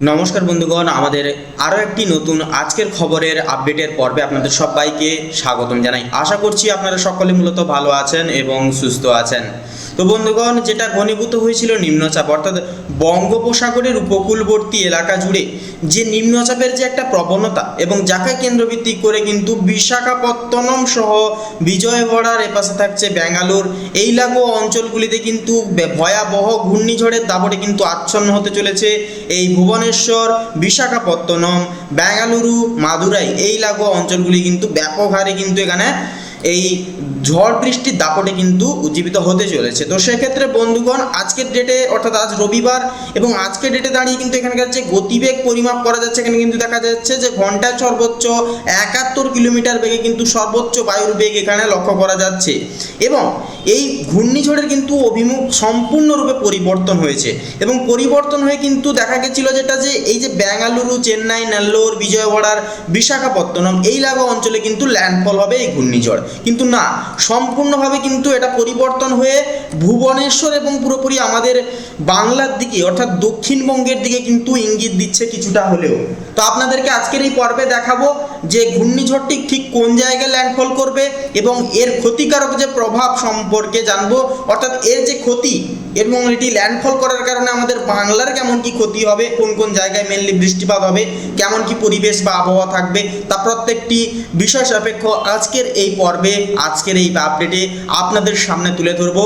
নমস্কার বন্ধুগণ, আমাদের আরও একটি নতুন আজকের খবরের আপডেটের পর্বে আপনাদের সবাইকে স্বাগতম জানাই। আশা করছি আপনারা সকলে মূলত ভালো আছেন এবং সুস্থ আছেন। তো বন্ধুগণ, যেটা ঘনীভূত হয়েছিল নিম্নচাপ, অর্থাৎ বঙ্গোপসাগরের উপকূলবর্তী এলাকা জুড়ে যে নিম্নচাপের যে একটা প্রবণতা এবং যাকে কেন্দ্রভিত্তিক করে কিন্তু বিশাখাপত্তনম সহ বিজয়ওয়াড়ার এপাশে থাকছে ব্যাঙ্গালোর। এই লাগো অঞ্চলগুলিতে কিন্তু ভয়াবহ ঘূর্ণিঝড়ের দাপটে কিন্তু আচ্ছন্ন হতে চলেছে এই ভুবনেশ্বর, বিশাখাপত্তনম, ব্যাঙ্গালুরু, মাদুরাই। এই লাগো অঞ্চলগুলি কিন্তু ব্যাপক হারে কিন্তু এখানে এই ঝড় বৃষ্টির দাপটে কিন্তু উজ্জীবিত হতে চলেছে। তো সেক্ষেত্রে বন্ধুগণ, আজকের ডেটে অর্থাৎ আজ রবিবার, এবং আজকের ডেটে দাঁড়িয়ে কিন্তু এখানকার যে গতিবেগ পরিমাপ করা যাচ্ছে, এখানে কিন্তু দেখা যাচ্ছে যে ঘন্টায় সর্বোচ্চ একাত্তর কিলোমিটার বেগে কিন্তু সর্বোচ্চ বায়ুর বেগ এখানে লক্ষ্য করা যাচ্ছে। এবং এই ঘূর্ণিঝড়ের কিন্তু অভিমুখ সম্পূর্ণরূপে পরিবর্তন হয়েছে। এবং পরিবর্তন হয়ে কিন্তু দেখা গেছিল যেটা যে, এই যে বেঙ্গালুরু চেন্নাই, নেল্লোর, বিজয়ওয়াড়ার, বিশাখাপত্তনম, এই লাগো অঞ্চলে কিন্তু ল্যান্ডফল হবে এই ঘূর্ণিঝড়। কিন্তু না সম্পূর্ণভাবে কিন্তু এটা পরিবর্তন হয়ে ভুবনেশ্বর এবং পুরোপুরি আমাদের বাংলার দিকে, অর্থাৎ দক্ষিণবঙ্গের দিকে কিন্তু ইঙ্গিত দিচ্ছে কিছুটা হলেও। তো আপনাদেরকে আজকের এই পর্বে দেখাবো যে ঘূর্ণিঝড়টি ঠিক কোন জায়গায় ল্যান্ডফল করবে এবং এর ক্ষতিকারক যে প্রভাব সম্পর্কে জানব, অর্থাৎ এর যে ক্ষতি এবং এটি ল্যান্ডফল করার কারণে আমাদের বাংলার কেমন কি ক্ষতি হবে, কোন কোন জায়গায় মেনলি বৃষ্টিপাত হবে, কেমন কি পরিবেশ বা আবহাওয়া থাকবে, তা প্রত্যেকটি বিষয় সাপেক্ষ আজকের এই পর্বে, আজকের এই আপডেটে আপনাদের সামনে তুলে ধরবো।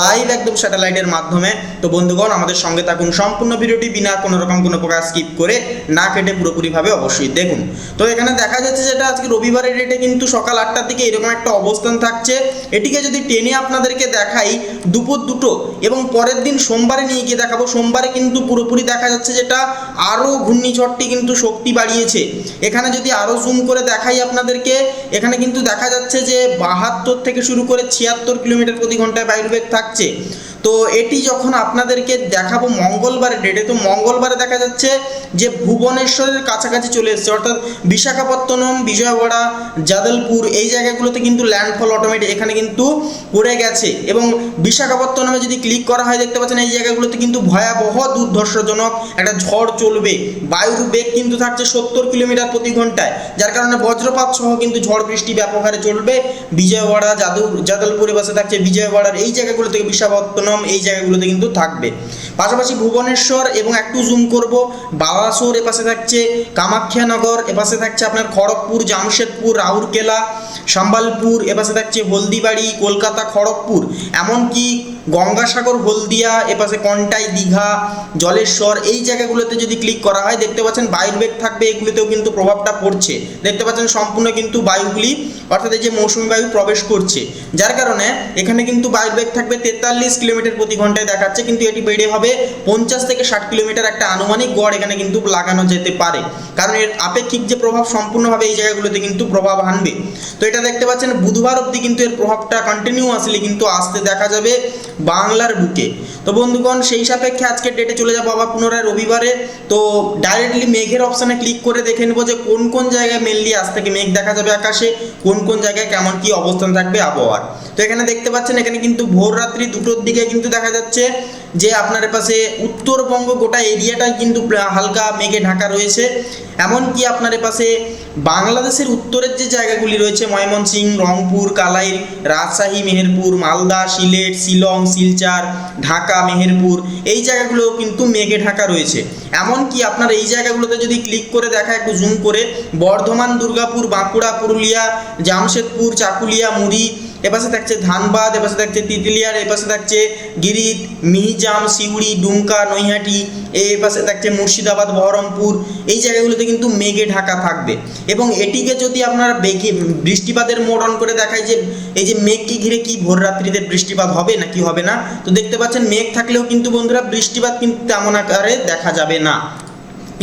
লাইভ একদম স্যাটেলাইটের মাধ্যমে। তো বন্ধুগণ, আমাদের সঙ্গে থাকুন। সম্পূর্ণ ভিডিওটি বিনা কোনো রকম কোনো প্রকার স্কিপ করে না কেটে পুরোপুরিভাবে অবশ্যই দেখুন। তো এখানে দেখা যাচ্ছে যেটা আজকে রবিবারের ডেটে কিন্তু সকাল আটটার দিকে এরকম একটা অবস্থান থাকছে। এটিকে যদি টেনে আপনাদেরকে দেখাই, দুপুর দুটো এবং পরের দিন সোমবারে নিয়ে গিয়ে দেখাবো। সোমবারে কিন্তু পুরোপুরি দেখা যাচ্ছে যেটা আরও ঘূর্ণিঝড়টি কিন্তু শক্তি বাড়িয়েছে। এখানে যদি আরও জুম করে দেখাই আপনাদেরকে, এখানে কিন্তু দেখা যাচ্ছে যে বাহাত্তর থেকে শুরু করে ছিয়াত্তর কিলোমিটার প্রতি ঘন্টায় বায়ুবেগ থাকছে। তো এটি যখন আপনাদেরকে দেখাবো মঙ্গলবারে ডেটে তো মঙ্গলবারে দেখা যাচ্ছে যে ভুবনেশ্বরের কাছাকাছি চলে এসেছে। অর্থাৎ বিশাখাপত্তনম, বিজয়ওয়াড়া জাদলপুর এই জায়গাগুলোতে কিন্তু ল্যান্ডফল অটোমেটিক এখানে কিন্তু পড়ে গেছে। এবং বিশাখাপত্তনমে যদি ক্লিক করা হয়, দেখতে পাচ্ছেন এই জায়গাগুলোতে কিন্তু ভয়াবহ দুর্ধর্ষজনক একটা ঝড় চলবে। বায়ুর বেগ কিন্তু থাকছে সত্তর কিলোমিটার প্রতি ঘন্টায়। যার কারণে বজ্রপাত সহ কিন্তু ঝড় বৃষ্টি ব্যাপক হারে চলবে। বিজয়ওয়াড়া যাদু জাদলপুরে বাসে থাকছে বিজয়ওয়াড়ার এই জায়গাগুলো থেকে বিশাখাপত্তনম এই জায়গাগুলোতে কিন্তু থাকবে। পাশাপাশি ভুবনেশ্বর এবং একটু জুম করব, বালাসোর এপাশে থাকছে কামাখ্যানগর, এপাশে থাকছে আপনার খড়গপুর, জামশেদপুর, রাউরকেলা, সম্বলপুর, এপাশে থাকছে হলদিবাড়ি, কলকাতা, খড়গপুর। এমনকি গঙ্গাসাগর, হলদিয়া, এপাশে কন্টাই, দীঘা, জলেশ্বর, এই জায়গাগুলোতে যদি ক্লিক করা হয়, দেখতে পাচ্ছেন বায়ুর বেগ থাকবে, এগুলিতেও কিন্তু প্রভাবটা পড়ছে। দেখতে পাচ্ছেন সম্পূর্ণ কিন্তু বায়ুগুলি, অর্থাৎ এই যে মৌসুমি বায়ু প্রবেশ করছে। যার কারণে এখানে কিন্তু বায়ুর বেগ থাকবে তেতাল্লিশ কিলোমিটার প্রতি ঘন্টায় দেখাচ্ছে, কিন্তু এটি বেড়ে হবে পঞ্চাশ থেকে ষাট কিলোমিটার একটা আনুমানিক গড় এখানে কিন্তু লাগানো যেতে পারে। কারণ এর আপেক্ষিক যে প্রভাব, সম্পূর্ণভাবে এই জায়গাগুলোতে কিন্তু প্রভাব আনবে তো এটা দেখতে পাচ্ছেন, বুধবার অবধি কিন্তু এর প্রভাবটা কন্টিনিউ আসলে কিন্তু আসতে দেখা যাবে। বাংলার বুকে। তো বন্ধুগণ, সেই সাপেক্ষে আজকের ডেটে চলে যাব আবার পুনরায় রবিবারে। তো ডাইরেক্টলি মেঘের অপশানে ক্লিক করে দেখে নেব যে কোন কোন জায়গায় মেনলি আজ থেকে মেঘ দেখা যাবে আকাশে, কোন কোন জায়গায় কেমন কি অবস্থান থাকবে আবহাওয়ার। তো এখানে দেখতে পাচ্ছেন, এখানে কিন্তু ভোর রাত্রি দুটোর দিকে কিন্তু দেখা যাচ্ছে যে আপনার পাশে উত্তরবঙ্গ গোটা এরিয়াটাই কিন্তু হালকা মেঘে ঢাকা রয়েছে। এমনকি আপনার পাশে বাংলাদেশের উত্তরের যে জায়গাগুলি রয়েছে ময়মনসিংহ রংপুর কালাইর রাজশাহী, মেহেরপুর, মালদা, সিলেট, শিলং, শিলচার, ঢাকা, মেহেরপুর, এই জায়গাগুলোও কিন্তু মেঘে ঢাকা রয়েছে। এমনকি আপনার এই জায়গাগুলোতে যদি ক্লিক করে দেখা, একটু জুম করে, বর্ধমান, দুর্গাপুর, বাঁকুড়া, পুরুলিয়া, জামশেদপুর, চাকুলিয়া, মুড়ি এপাশে থাকছে ধানবাদ, এপাশে থাকছে তিতলিয়ার, এপাশে থাকছে গিরিত, মিহিজাম সিউড়ি ডুমকা, নৈহাটি পাশে থাকছে মুর্শিদাবাদ, বহরমপুর। এই জায়গাগুলোতে কিন্তু মেঘে ঢাকা থাকবে। এবং এটিকে যদি আপনারা বেগে বৃষ্টিপাতের মোড অন করে দেখায় যে এই যে মেঘকে ঘিরে কি ভোর রাত্রিতে বৃষ্টিপাত হবে নাকি হবে না, তো দেখতে পাচ্ছেন মেঘ থাকলেও কিন্তু বন্ধুরা বৃষ্টিপাত কিন্তু তেমন আকারে দেখা যাবে না।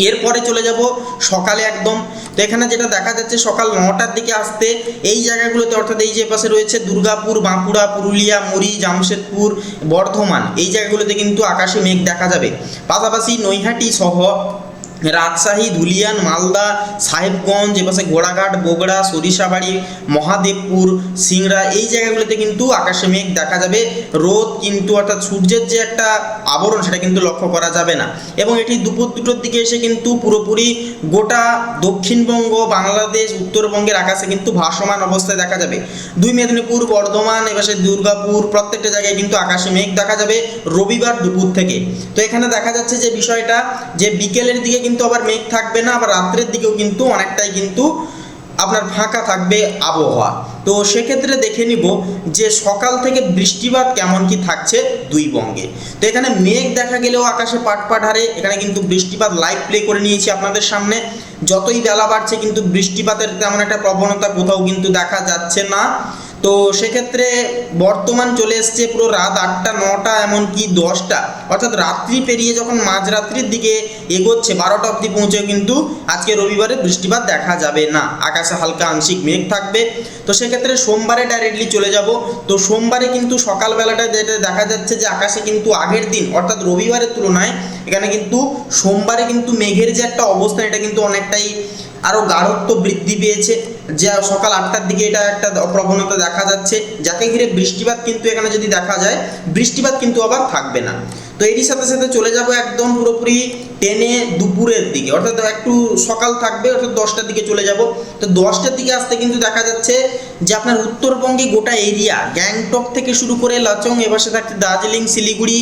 এরপরে চলে যাব সকালে একদম। তো এখানে যেটা দেখা যাচ্ছে, সকাল নটার দিকে আসতে এই জায়গাগুলোতে, অর্থাৎ এই যে পাশে রয়েছে দুর্গাপুর, বাঁকুড়া, পুরুলিয়া মুড়ি জামশেদপুর, বর্ধমান, এই জায়গাগুলোতে কিন্তু আকাশে মেঘ দেখা যাবে। পাশাপাশি নৈহাটি সহ রাজশাহী, ধুলিয়ান, মালদা, সাহেবগঞ্জ এপাশে ঘোড়াঘাট বগুড়া, সরিষাবাড়ি, মহাদেবপুর, সিংড়া, এই জায়গাগুলোতে কিন্তু আকাশে মেঘ দেখা যাবে। রোদ কিন্তু অর্থাৎ সূর্যের যে একটা আবরণ সেটা কিন্তু লক্ষ্য করা যাবে না। এবং এটি দুপুর দুটোর দিকে এসে কিন্তু পুরোপুরি গোটা দক্ষিণবঙ্গ, বাংলাদেশ, উত্তরবঙ্গের আকাশে কিন্তু ভাসমান অবস্থায় দেখা যাবে। দুই মেদিনীপুর, বর্ধমান এপাশে দুর্গাপুর, প্রত্যেকটা জায়গায় কিন্তু আকাশে মেঘ দেখা যাবে রবিবার দুপুর থেকে। তো এখানে দেখা যাচ্ছে যে বিষয়টা যে বিকেলের দিকে কিন্তু আবার মেঘ থাকবে না, আবার রাত্রের দিকেও কিন্তু অনেকটাই কিন্তু আপনার ফাঁকা থাকবে আবহাওয়া। তো সেক্ষেত্রে দেখে নিব যে সকাল থেকে বৃষ্টিপাত কেমন কি থাকছে দুই বঙ্গে। তো এখানে মেঘ দেখা গেলেও আকাশে পাট পাট হারে, এখানে কিন্তু বৃষ্টিপাত লাইভ প্লে করে নিয়েছি আপনাদের সামনে। যতই বেলা বাড়ছে কিন্তু বৃষ্টিপাতের তেমন একটা প্রবণতা কোথাও কিন্তু দেখা যাচ্ছে না। তো সেক্ষেত্রে বর্তমান চলে এসছে পুরো রাত আটটা, নটা, এমনকি দশটা। অর্থাৎ রাত্রি পেরিয়ে যখন মাঝরাত্রির দিকে এগোচ্ছে, বারোটা অবধি পৌঁছে কিন্তু আজকে রবিবারে বৃষ্টিপাত দেখা যাবে না। আকাশে হালকা আংশিক মেঘ থাকবে। তো সেক্ষেত্রে সোমবারে ডাইরেক্টলি চলে যাব। তো সোমবারে কিন্তু সকালবেলাটা যেটা দেখা যাচ্ছে যে আকাশে কিন্তু আগের দিন, অর্থাৎ রবিবারের তুলনায় এখানে কিন্তু সোমবারে কিন্তু মেঘের যে একটা অবস্থান এটা কিন্তু অনেকটাই আরও গাঢ়ত্ব বৃদ্ধি পেয়েছে। যা সকাল আটটার দিকে এটা একটা প্রবণতা দেখা যাচ্ছে। যাকে ঘিরে বৃষ্টিপাত কিন্তু এখানে যদি দেখা যায়, বৃষ্টিপাত কিন্তু আবার থাকবে না। তো এরই সাথে সাথে চলে যাব একদম পুরোপুরি টেনে দুপুরের দিকে। অর্থাৎ একটু সকাল থাকবে, অর্থাৎ দশটার দিকে চলে যাব। তো দশটার দিকে আসতে কিন্তু দেখা যাচ্ছে যে আপনার উত্তরবঙ্গে গোটা এরিয়া, গ্যাংটক থেকে শুরু করে লাচং, এপাশে থাকছে দার্জিলিং, শিলিগুড়ি,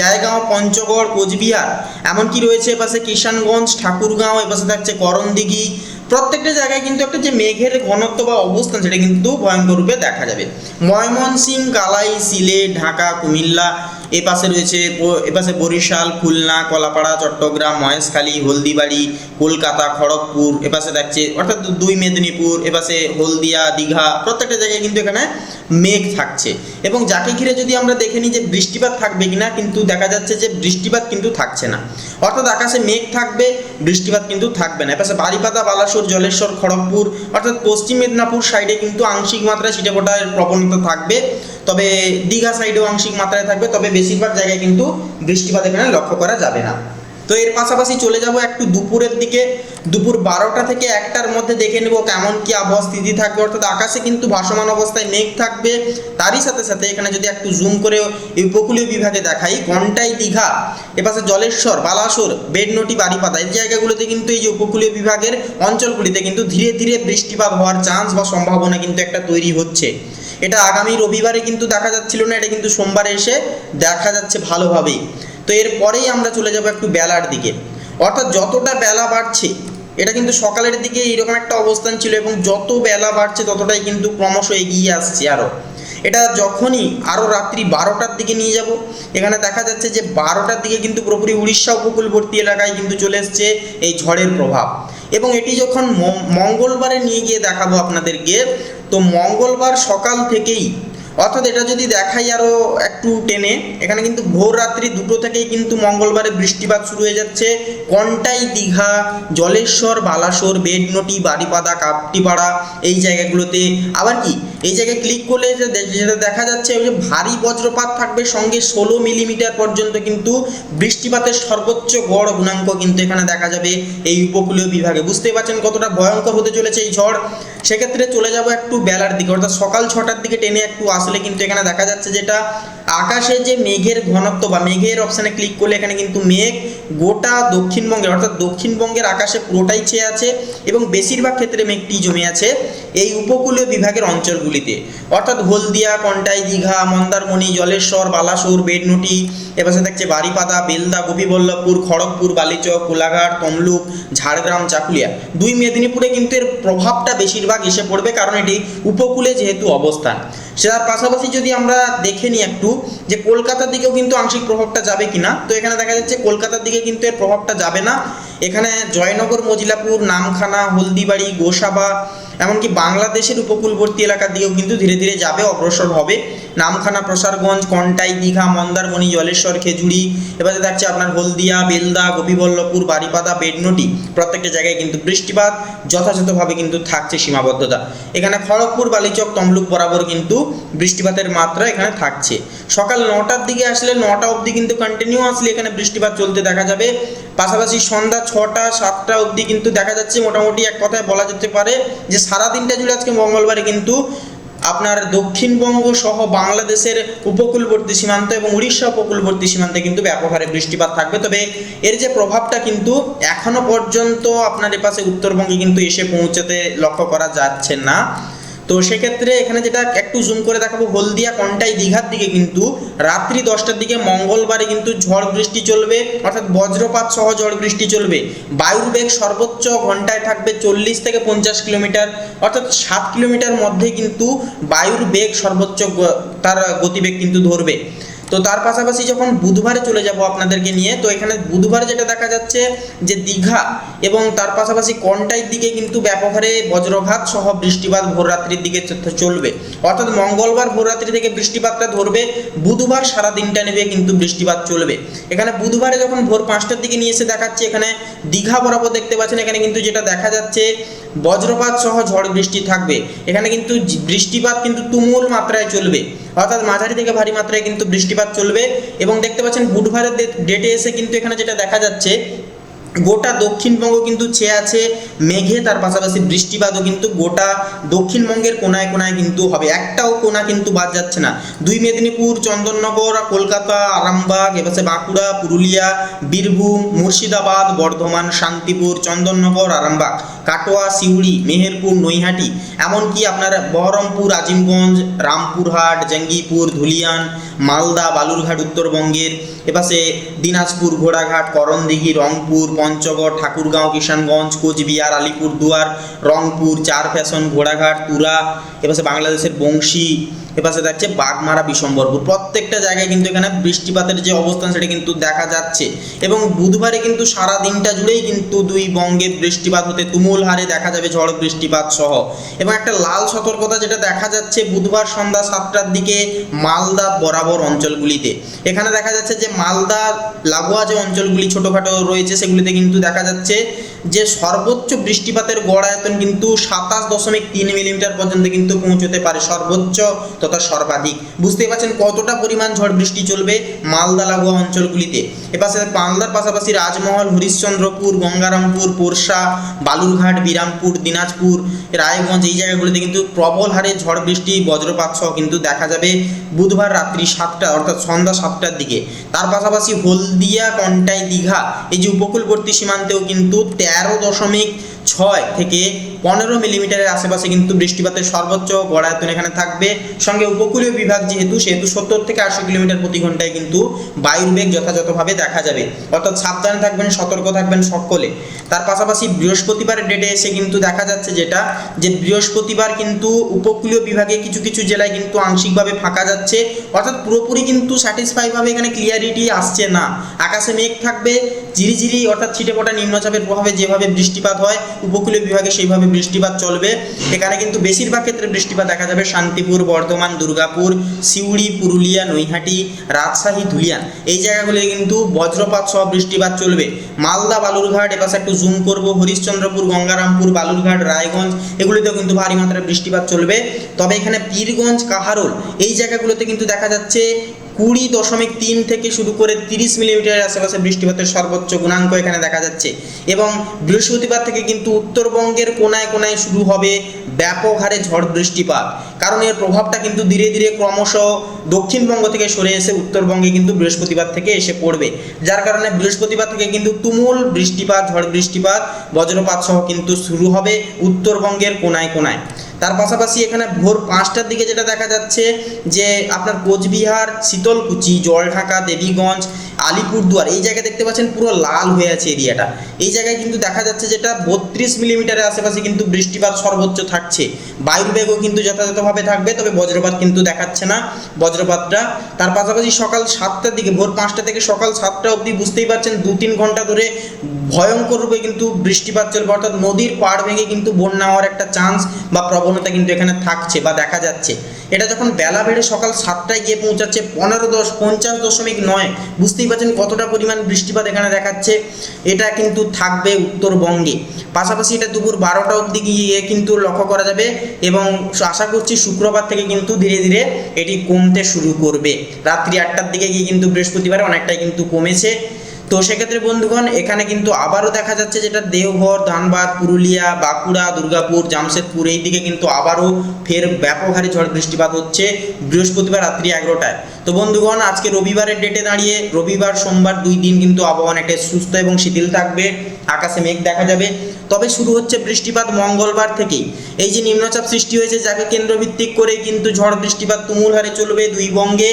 জায়গাঁও, পঞ্চগড়, কোচবিহার। এমনকি রয়েছে এপাশে কিষানগঞ্জ, ঠাকুরগাঁও, এপাশে থাকছে করণদিঘি প্রত্যেকটা জায়গায় কিন্তু একটা যে মেঘের ঘনত্ব বা অবস্থান, সেটা কিন্তু ভয়ঙ্কর রূপে দেখা যাবে। ময়মনসিং কালাই সিলেট ঢাকা, কুমিল্লা এ পাশে রয়েছে এ পাশে বরিশাল, খুলনা, কলাপাড়া, চট্টগ্রাম, মহেশখালী, হলদিবাড়ি, কলকাতা, খড়গপুর এ পাশে দেখছে অর্থাৎ দুই মেদিনীপুর এ পাশে হলদিয়া, দীঘা, প্রত্যেকটা জায়গায় কিন্তু এখানে মেঘ থাকছে। এবং যাকে ঘিরে যদি আমরা দেখে নিই যে বৃষ্টিপাত থাকবে কিনা, কিন্তু দেখা যাচ্ছে যে বৃষ্টিপাত কিন্তু থাকছে না। অর্থাৎ আকাশে মেঘ থাকবে, বৃষ্টিপাত কিন্তু থাকবে না। এ এপাশে বারিপাতা বালাসোর জলেশ্বর, খড়গপুর, অর্থাৎ পশ্চিম মেদিনীপুর সাইডে কিন্তু আংশিক মাত্রায় ছিটেফোঁটার প্রবণতা থাকবে। তবে দীঘা সাইডেও আংশিক মাত্রায় থাকবে, তবে বেশিরভাগ জায়গায় কিন্তু বৃষ্টিপাত এখানে লক্ষ্য করা যাবে না। তো এর পাশাপাশি চলে যাব একটু দুপুরের দিকে। দুপুর বারোটা থেকে একটার মধ্যে দেখে নেব কেমন কি আবহাওয়া স্থিতি থাকবে। অর্থাৎ আকাশে কিন্তু ভাসমান অবস্থায় মেঘ থাকবে। তারই সাথে সাথে এখানে যদি একটু জুম করে উপকূলীয় বিভাগে দেখাই ঘন্টাই দীঘা, এপাশে জলেশ্বর, বালাসোর, বেডনটি বাড়িপাতা এই জায়গাগুলোতে কিন্তু এই যে উপকূলীয় বিভাগের অঞ্চলগুলিতে কিন্তু ধীরে ধীরে বৃষ্টিপাত হওয়ার চান্স বা সম্ভাবনা কিন্তু একটা তৈরি হচ্ছে। এটা আগামী রবিবারে কিন্তু দেখা যাচ্ছিল না, এটা কিন্তু সোমবারে এসে দেখা যাচ্ছে ভালোভাবেই। তো এরপরেই আমরা চলে যাব একটু বেলার দিকে। অর্থাৎ যতটা বেলা বাড়ছে, এটা কিন্তু সকালের দিকে এরকম একটা অবস্থান ছিল এবং যত বেলা বাড়ছে ততটাই কিন্তু ক্রমশ এগিয়ে আসছে আরও এটা যখনই আরও রাত্রি বারোটার দিকে নিয়ে যাব, এখানে দেখা যাচ্ছে যে বারোটার দিকে কিন্তু পুরোপুরি উড়িষ্যা উপকূলবর্তী এলাকায় কিন্তু চলে এসছে এই ঝড়ের প্রভাব। এবং এটি যখন মঙ্গলবারে নিয়ে গিয়ে দেখাবো আপনাদেরকে, তো মঙ্গলবার সকাল থেকেই অর্থাৎ এটা যদি দেখাই আরও একটু টেনে, এখানে কিন্তু ভোর রাত্রি দুটো থেকেই কিন্তু মঙ্গলবারে বৃষ্টিপাত শুরু হয়ে যাচ্ছে। কন্টাই দীঘা, জলেশ্বর, বালাসোর, বেডনটি বাড়িপাদা কাপটিপাড়া এই জায়গাগুলোতে। আবার কি? এই জায়গায় ক্লিক করলে যেটা দেখা যাচ্ছে যে ভারী বজ্রপাত থাকবে সঙ্গে ষোলো মিলিমিটার পর্যন্ত কিন্তু বৃষ্টিপাতের সর্বোচ্চ গড় গুণাঙ্ক কিন্তু এখানে দেখা যাবে এই উপকূলীয় বিভাগে। বুঝতেই পারছেন কতটা ভয়ঙ্কর হতে চলেছে এই ঝড়। সেক্ষেত্রে চলে যাব একটু বেলার দিকে, অর্থাৎ সকাল ছটার দিকে ট্রেনে একটু আসলে কিন্তু এখানে দেখা যাচ্ছে যেটা আকাশে যে মেঘের ঘনত্ব বা মেঘের অপশানে ক্লিক করলে এখানে কিন্তু মেঘ গোটা দক্ষিণবঙ্গের অর্থাৎ দক্ষিণবঙ্গের আকাশে পুরোটাই ছেয়ে আছে এবং বেশিরভাগ ক্ষেত্রে মেঘটি জমে আছে এই উপকূলীয় বিভাগের অঞ্চলগুলিতে। অর্থাৎ হলদিয়া কন্টাই দীঘা, মন্দারমণি, জলেশ্বর, বালাসুর বেডনটি এপাশে থাকছে বারিপাদা, বেলদা, গোপীবল্লভপুর, খড়গপুর, বালিচক, কোলাঘাট, তমলুক, ঝাড়গ্রাম, চাকুলিয়া। দুই মেদিনীপুরে কিন্তু এর প্রভাবটা বেশিরভাগ এসে পড়বে কারণ এটি উপকূলে যেহেতু অবস্থান। সেটার পাশাপাশি যদি আমরা দেখে নিই একটু যে কলকাতার দিকেও কিন্তু আংশিক প্রভাবটা যাবে কিনা, তো এখানে দেখা যাচ্ছে কলকাতার দিকে কিন্তু এর প্রভাবটা যাবে না। এখানে জয়নগর, মজিলাপুর, নামখানা, হলদিবাড়ি, গোসাবা এমনকি বাংলাদেশের উপকূলবর্তী এলাকার দিকেও কিন্তু ধীরে ধীরে যাবে, অগ্রসর হবে। নামখানা প্রসারগঞ্জ, কন্টাই, দীঘা, মন্দারমণি, জলেশ্বর, খেজুরি, এবারে থাকছে আপনার হলদিয়া, বেলদা, গোপীবল্লভপুর, বারিপাদা, বেডনটি, প্রত্যেকটা জায়গায় কিন্তু বৃষ্টিপাত যথাযথভাবে কিন্তু থাকছে সীমাবদ্ধতা। এখানে খড়গপুর, বালিচক, তমলুক বরাবর কিন্তু বৃষ্টিপাতের মাত্রা এখানে থাকছে। সকাল নটার দিকে আসলে নটা অবধি কিন্তু কন্টিনিউয়াসলি এখানে বৃষ্টিপাত চলতে দেখা যাবে। পাশাপাশি সন্ধ্যা ছটা, সাতটা অবধি কিন্তু দেখা যাচ্ছে। মোটামুটি এক কথায় বলা যেতে পারে যে সারা দিনটা জুড়ে আজকে মঙ্গলবারে কিন্তু আপনার দক্ষিণবঙ্গ সহ বাংলাদেশের উপকূলবর্তী সীমান্ত এবং উড়িষ্যা উপকূলবর্তী সীমান্তে কিন্তু ব্যাপক হারে বৃষ্টিপাত থাকবে। তবে এর যে প্রভাবটা কিন্তু এখনও পর্যন্ত আপনার এপাশে উত্তরবঙ্গে কিন্তু এসে পৌঁছাতে লক্ষ্য করা যাচ্ছে না। তো সেক্ষেত্রে এখানে যেটা একটু জুম করে দেখাবো, হলদিয়া কন্টাই দীঘার দিকে কিন্তু রাত্রি দশটার দিকে মঙ্গলবারে কিন্তু ঝড় বৃষ্টি চলবে, অর্থাৎ বজ্রপাত সহ ঝড় বৃষ্টি চলবে। বায়ুর বেগ সর্বোচ্চ ঘন্টায় থাকবে চল্লিশ থেকে পঞ্চাশ কিলোমিটার, অর্থাৎ সাত কিলোমিটার মধ্যে কিন্তু বায়ুর বেগ সর্বোচ্চ তার গতিবেগ কিন্তু ধরবে। তো তার পাশাপাশি যখন বুধবারে চলে যাব আপনাদেরকে নিয়ে, তো এখানে বুধবারে যেটা দেখা যাচ্ছে যে দীঘা এবং তার পাশাপাশি কন্টাইর দিকে কিন্তু ব্যাপক বজ্রঘাত সহ বৃষ্টিপাত ভোররাত্রির দিকে চলবে। অর্থাৎ মঙ্গলবার ভোররাত্রি থেকে বৃষ্টিপাতটা ধরবে, বুধবার সারা দিনটা নেবে কিন্তু বৃষ্টিপাত চলবে। এখানে বুধবারে যখন ভোর পাঁচটার দিকে নিয়ে এসে দেখাচ্ছে, এখানে দীঘা বরাবর দেখতে পাচ্ছেন, এখানে কিন্তু যেটা দেখা যাচ্ছে, বজ্রপাত সহ ঝড় বৃষ্টি থাকবে। এখানে কিন্তু বৃষ্টিপাত কিন্তু তুমুল মাত্রায় চলবে। অর্থাৎ মাঝারি থেকে ভারী মাত্রায় কিন্তু বৃষ্টিপাত চলবে এবং দেখতে পাচ্ছেন বুধবারের ডেটে এসে কিন্তু এখানে যেটা দেখা যাচ্ছে গোটা দক্ষিণবঙ্গ কিন্তু ছেয়ে আছে, মেঘে, তার পাশাপাশি বৃষ্টিপাতও কিন্তু গোটা দক্ষিণবঙ্গের কোনায় কোনায় কিন্তু হবে। একটাও কোনা কিন্তু বাদ যাচ্ছে না। দুই মেদিনীপুর, চন্দননগর, কলকাতা, আরামবাগ এপাশে বাঁকুড়া, পুরুলিয়া, বীরভূম, মুর্শিদাবাদ, বর্ধমান, শান্তিপুর, চন্দননগর, আরামবাগ, কাটোয়া, সিউড়ি, মেহেরপুর, নৈহাটি, এমনকি আপনার বহরমপুর, আজিমগঞ্জ, রামপুরহাট, জঙ্গিপুর, ধুলিয়ান, মালদা, বালুরঘাট, উত্তরবঙ্গের এপাশে দিনাজপুর, ঘোড়াঘাট, করণদিঘি, রংপুর পঞ্চগড় ঠাকুরগাঁও কিষানগঞ্জ কোচবিহার আলিপুরদুয়ার রংপুর চার ফ্যাশন ঘোড়াঘাট তুরা এপাশে বাংলাদেশের বংশী এপাশে থাকছে বাগমারা, বিশম্বরপুর। প্রত্যেকটা জায়গায় কিন্তু এখানে বৃষ্টিপাতের যে অবস্থান সেটা কিন্তু দেখা যাচ্ছে। এবং বুধবারে কিন্তু সারা দিনটা জুড়েই কিন্তু দুই বঙ্গে বৃষ্টিপাত হতে তুমুল হারে দেখা যাবে ঝড় বৃষ্টিপাত সহ। এবং একটা লাল সতর্কতা যেটা দেখা যাচ্ছে বুধবার সন্ধ্যা সাতটার দিকে মালদা বরাবর অঞ্চলগুলিতে। এখানে দেখা যাচ্ছে যে মালদা লাগোয়া যে অঞ্চলগুলি ছোটোখাটো রয়েছে সেগুলিতে কিন্তু দেখা যাচ্ছে যে সর্বোচ্চ বৃষ্টিপাতের গড় আয়তন কিন্তু সাতাশ দশমিক তিন মিলিমিটার পর্যন্ত কিন্তু পৌঁছতে পারে সর্বোচ্চ তথা সর্বাধিক। বুঝতেই পারছেন কতটা পরিমাণ ঝড় বৃষ্টি চলবে মালদা লাগোয়া অঞ্চলগুলিতে। এপাশে মালদার পাশাপাশি রাজমহল, হরিশ্চন্দ্রপুর, গঙ্গারামপুর পোরশা বালুরঘাট, বিরামপুর, দিনাজপুর, রায়গঞ্জ এই জায়গাগুলিতে কিন্তু প্রবল হারে ঝড় বৃষ্টি, বজ্রপাত সহ কিন্তু দেখা যাবে বুধবার রাত্রি সাতটা অর্থাৎ সন্ধ্যা সাতটার দিকে। তার পাশাপাশি হলদিয়া, কন্টাই, দীঘা এই যে উপকূলবর্তী সীমান্তেও কিন্তু তেরো দশমিক ছয় থেকে পনেরো মিলিমিটারের আশেপাশে কিন্তু বৃষ্টিপাতের সর্বোচ্চ গড়ায়তন এখানে থাকবে। সঙ্গে উপকূলীয় বিভাগ যেহেতু, সেহেতু সত্তর থেকে আশি কিলোমিটার প্রতি ঘন্টায় কিন্তু বায়ুর বেগ যথাযথভাবে দেখা যাবে। অর্থাৎ সাবধানে থাকবেন, সতর্ক থাকবেন সকলে। তার পাশাপাশি বৃহস্পতিবারের ডেটে এসে কিন্তু দেখা যাচ্ছে যেটা, যে বৃহস্পতিবার কিন্তু উপকূলীয় বিভাগে কিছু কিছু জেলায় কিন্তু আংশিকভাবে ফাঁকা যাচ্ছে। অর্থাৎ পুরোপুরি কিন্তু স্যাটিসফাইভাবে এখানে ক্লিয়ারিটি আসছে না। আকাশে মেঘ থাকবে, ঝিরিঝিরি অর্থাৎ ছিটেফোঁটা নিম্নচাপের প্রভাবে যেভাবে বৃষ্টিপাত হয় উপকূলীয় বিভাগে সেইভাবে বৃষ্টিপাত চলবে। এখানে কিন্তু বেশিরভাগ ক্ষেত্রে বৃষ্টিপাত দেখা যাবে শান্তিপুর, বর্ধমান, দুর্গাপুর, সিউড়ি, পুরুলিয়া, নৈহাটি, রাজশাহী, ধুলিয়ান। এই জায়গাগুলি কিন্তু বজ্রপাত সহ বৃষ্টিপাত চলবে। মালদা, বালুরঘাট, এপাশে একটু জুম করব। হরিশ্চন্দ্রপুর, গঙ্গারামপুর, বালুরঘাট, রায়গঞ্জ, এগুলিতেও কিন্তু ভারী মাত্রায় বৃষ্টিপাত চলবে। তবে এখানে পীরগঞ্জ, কাহারোল এই জায়গাগুলোতে কিন্তু দেখা যাচ্ছে কুড়ি দশমিক তিন থেকে শুরু করে তিরিশ মিলিমিটারের আশেপাশে বৃষ্টিপাতের সর্বোচ্চ গুণাঙ্ক এখানে দেখা যাচ্ছে। এবং বৃহস্পতিবার থেকে কিন্তু উত্তরবঙ্গের কোনায় কোনায় শুরু হবে ব্যাপক হারে ঝড় বৃষ্টিপাত। কারণ এর প্রভাবটা কিন্তু ধীরে ধীরে ক্রমশ দক্ষিণবঙ্গ থেকে সরে এসে উত্তরবঙ্গে কিন্তু বৃহস্পতিবার থেকে এসে পড়বে। যার কারণে বৃহস্পতিবার থেকে কিন্তু তুমুল বৃষ্টিপাত, ঝড় বৃষ্টিপাত, বজ্রপাত সহ কিন্তু শুরু হবে উত্তরবঙ্গের কোনায় কোনায়। তার পাশাপাশি এখানে ভোর পাঁচটার দিকে যেটা দেখা যাচ্ছে যে আপনার কোচবিহার, শীতলকুচি, জলঢাকা, দেবীগঞ্জ, আলিপুরদুয়ার, এই জায়গায় দেখতে পাচ্ছেন পুরো লাল হয়ে আছে এরিয়াটা। এই জায়গায় কিন্তু দেখা যাচ্ছে যেটা বত্রিশ মিলিমিটারের আশেপাশে কিন্তু বৃষ্টিপাত সর্বোচ্চ থাকছে। বায়ুর বেগও কিন্তু যথাযথভাবে থাকবে, তবে বজ্রপাত কিন্তু দেখাচ্ছে না বজ্রপাতটা। তার পাশাপাশি সকাল সাতটার দিকে, ভোর পাঁচটা থেকে সকাল সাতটা অবধি বুঝতেই পারছেন দু তিন ঘণ্টা ধরে ভয়ঙ্কর রূপে কিন্তু বৃষ্টিপাত চলবে, অর্থাৎ নদীর পাড় ভেঙে কিন্তু বন্যা হওয়ার একটা চান্স বা প্রবণতা কিন্তু এখানে থাকছে বা দেখা যাচ্ছে। এটা যখন বেলা বেড়ে সকাল সাতটায় গিয়ে পৌঁছাচ্ছে, পনেরো দশ, পঞ্চাশ দশমিক নয়, বুঝতেই পারছেন কতটা পরিমাণ বৃষ্টিপাত এখানে দেখাচ্ছে। এটা কিন্তু থাকবে উত্তরবঙ্গে। পাশাপাশি এটা দুপুর বারোটা অবধি গিয়ে কিন্তু লক্ষ্য করা যাবে এবং আশা করছি শুক্রবার থেকে কিন্তু ধীরে ধীরে এটি কমতে শুরু করবে। রাত্রি আটটার দিকে গিয়ে কিন্তু বৃহস্পতিবার অনেকটাই কিন্তু কমেছে। তো সেক্ষেত্রে বন্ধুগণ, এখানে কিন্তু আবারও দেখা যাচ্ছে যেটা দেওঘর, ধানবাদ, পুরুলিয়া, বাঁকুড়া, দুর্গাপুর, জামশেদপুর, এই দিকে কিন্তু আবারও ফের ব্যাপক হারে ঝড় বৃষ্টিপাত হচ্ছে বৃহস্পতিবার রাত্রি এগারোটায়। তো বন্ধুগণ, আজকে রবিবারের ডেটে দাঁড়িয়ে রবিবার, সোমবার দুই দিন কিন্তু আবহাওয়া অনেকটাই সুস্থ এবং শিথিল থাকবে। আকাশে মেঘ দেখা যাবে। তবে শুরু হচ্ছে বৃষ্টিপাত মঙ্গলবার থেকেই। এই যে নিম্নচাপ সৃষ্টি হয়েছে, যাকে কেন্দ্রভিত্তিক করে কিন্তু ঝড় বৃষ্টিপাত তুমুল হারে চলবে দুই বঙ্গে।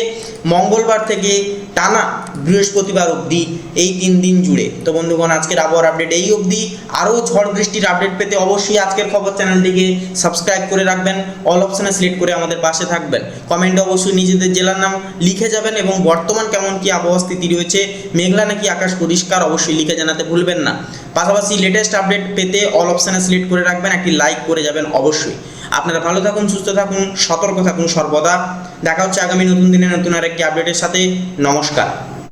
মঙ্গলবার থেকে টানা বৃহস্পতিবার অবধি এই তিন দিন জুড়ে। তো বন্ধুগণ, আজকের আবহাওয়ার আপডেট এই অবধি। আরও ঝড় বৃষ্টির আপডেট পেতে অবশ্যই আজকের খবর চ্যানেলটিকে সাবস্ক্রাইব করে রাখবেন। অল অপশনে সিলেক্ট করে আমাদের পাশে থাকবেন। কমেন্টে অবশ্যই নিজেদের জেলার নাম লিখে যাবেন এবং বর্তমান কেমন কি আবহাওয়া স্থিতি রয়েছে, মেঘলা নাকি আকাশ পরিষ্কার অবশ্যই লিখে জানাতে ভুলবেন না। পাশাপাশি লেটেস্ট আপডেট পেতে অল অপশানে সিলেক্ট করে রাখবেন, একটি লাইক করে যাবেন অবশ্যই। আপনারা ভালো থাকুন, সুস্থ থাকুন, সতর্ক থাকুন সর্বদা। দেখা হচ্ছে আগামী নতুন দিনে নতুন আরেকটি আপডেটের সাথে। নমস্কার।